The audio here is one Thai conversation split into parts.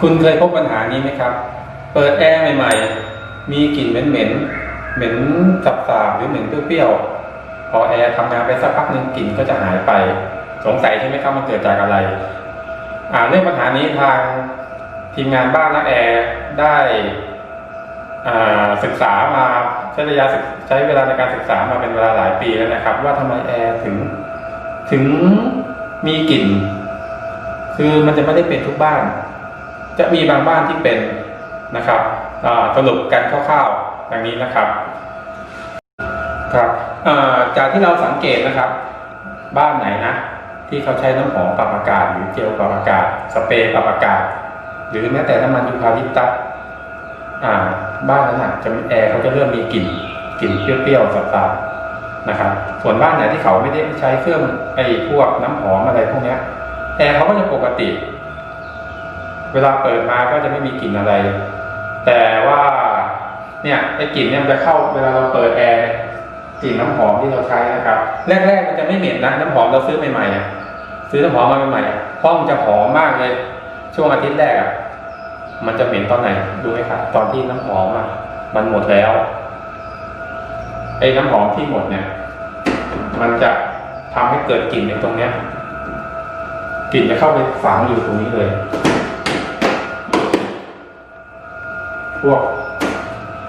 คุณเคยพบปัญหานี้ไหมครับ เปิดแอร์ใหม่ ๆ มีกลิ่นเหม็นๆ เหม็นสับๆหรือเหม็นเปรี้ยวๆ พอแอร์ทำงานไปสักพักหนึ่งกลิ่นก็จะหายไป สงสัยใช่ไหมครับมันเกิดจากอะไร อ่าเรื่องปัญหานี้ทางทีมงานบ้านและแอร์ได้ศึกษามาใช้ระยะใช้เวลาในการศึกษามาเป็นเวลาหลายปีแล้วนะครับ ว่าทำไมแอร์ถึงถึงมีกลิ่น คือมันจะไม่ได้เป็นทุกบ้าน จะมีบางบ้านที่เป็นนะครับสรุปกันคร่าวๆอย่างนี้นะครับครับจากที่เราสังเกตนะครับ บ้านไหนนะ ที่เขาใช้น้ำหอมปรับอากาศ หรือเจลปรับอากาศ สเปรย์ปรับอากาศ หรือแม้แต่น้ำมันยูคาลิปตัสบ้านนั้นอะจะแอร์เขาจะเริ่มมีกลิ่นกลิ่นเปรี้ยวๆสับๆนะครับ ส่วนบ้านไหนที่เขาไม่ได้ใช้เครื่องไอ้พวกน้ำหอมอะไรพวกนี้แอร์เขาก็จะปกติ เวลาเปิดมาก็จะไม่มีกลิ่นอะไร แต่ว่าเนี่ยไอ้กลิ่นเนี่ยมันจะเข้าเวลาเราเปิดแอร์กลิ่นน้ำหอมที่เราใช้นะครับ แรกๆมันจะไม่เหม็นนะน้ำหอมเราซื้อใหม่ๆอะซื้อน้ำหอมมาใหม่ๆห้องจะหอมมากเลย ช่วงอาทิตย์แรกอะมันจะเหม็นตอนไหนดูไหมครับตอนที่น้ำหอมอะมันหมดแล้วไอ้น้ำหอมที่หมดเนี่ย มันจะทำให้เกิดกลิ่นในตรงเนี้ยกลิ่นจะเข้าไปฝังอยู่ตรงนี้เลย พวก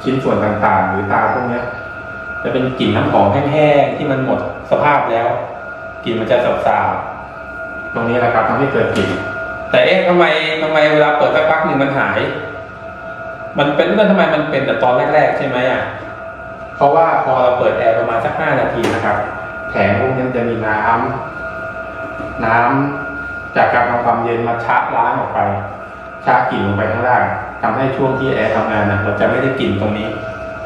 ชิ้นส่วนต่างๆ หรือตาพวกนี้จะเป็นกลิ่นน้ำหอมแห้งๆที่มันหมดสภาพแล้วกลิ่นมันจะสาบตรงนี้แหละครับทำให้เกิดกลิ่นแต่เอ๊ะทำไมทำไมเวลาเปิดสักพักหนึ่งมันหาย มันเป็นเรื่อทำไมมันเป็นแต่ตอนแรก ๆ ใช่ไหมอะเพราะว่าพอเราเปิดแอร์ประมาณสักห้านาทีนะครับแผงพวกนี้จะมีน้ำน้ำจากการทำความเย็นมาชะล้างออกไปชะกลิ่นลงไปข้างล่าง ทำให้ช่วงที่แอร์ทำงานนะเราจะไม่ได้กลิ่นตรงนี้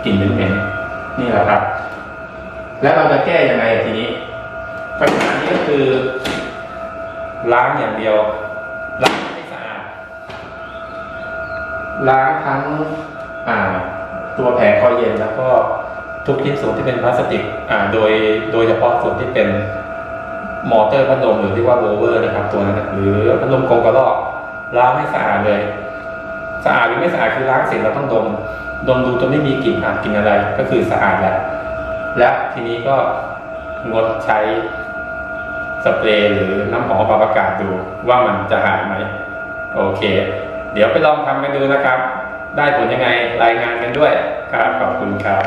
กลิ่นเหม็นๆนี่แหละครับ แล้วเราจะแก้ยังไงทีนี้ปัญหานี้ก็คือ ล้างอย่างเดียว ล้างให้สะอาดล้างทั้งอ่า ตัวแผงคอยเย็นแล้วก็ทุกชิ้นส่วนที่เป็นพลาสติกอ่าโดยโดยเฉพาะส่วนที่เป็นมอเตอร์พัดลมหรือที่ว่าโวเวอร์นะครับตัวนั้นหรือพัดลมกงกระรอกล้างให้สะอาดเลย สะอาดหรือไม่สะอาดคือล้างเสร็จเราต้องดม ดมดูจนไม่มีกลิ่นอาบกลิ่นอะไร ก็คือสะอาดแหละและทีนี้ก็งดใช้สเปรย์หรือน้ำหอมปรับอากาศดูว่ามันจะหายไหมโอเค เดี๋ยวไปลองทำกันดูนะครับ ได้ผลยังไงรายงานกันด้วยครับขอบคุณครับ